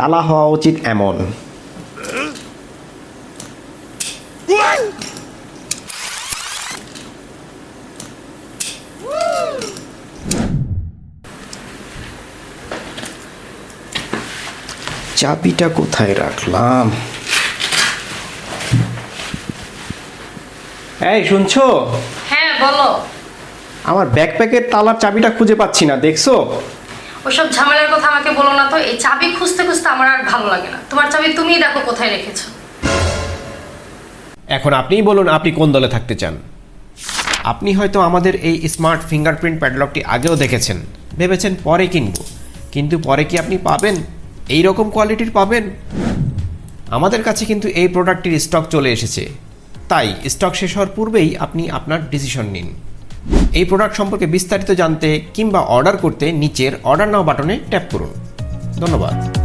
তালা হওয়া উচিত এমন। চাবিটা কোথায় রাখলাম? এই শুনছো? হ্যাঁ বলো। আমার ব্যাকপ্যাকের তালার চাবিটা খুঁজে পাচ্ছি না দেখছ? ওসব ঝামেলার কথা আমাকে বলো না তো। এই চাবি খুঁজতে খুঁজতে আমার আর ভালো লাগে না। তোমার চাবি তুমিই দেখো কোথায় রেখেছো। এখন আপনিই বলুন আপনি কোন দলে থাকতে চান। আপনি হয়তো আমাদের এই স্মার্ট ফিঙ্গারপ্রিন্ট প্যাডলকটি আগেও দেখেছেন। ভেবেছেন পরে কিনব। কিন্তু পরে কি আপনি পাবেন? এই রকম কোয়ালিটির পাবেন? আমাদের কাছে কিন্তু এই প্রোডাক্টটির স্টক চলে এসেছে। তাই স্টক শেষ হওয়ার পূর্বেই আপনি আপনার ডিসিশন নিন। এই প্রোডাক্ট সম্পর্কে বিস্তারিত জানতে কিংবা অর্ডার করতে নিচের অর্ডার নাও বাটনে ট্যাপ করুন। ধন্যবাদ।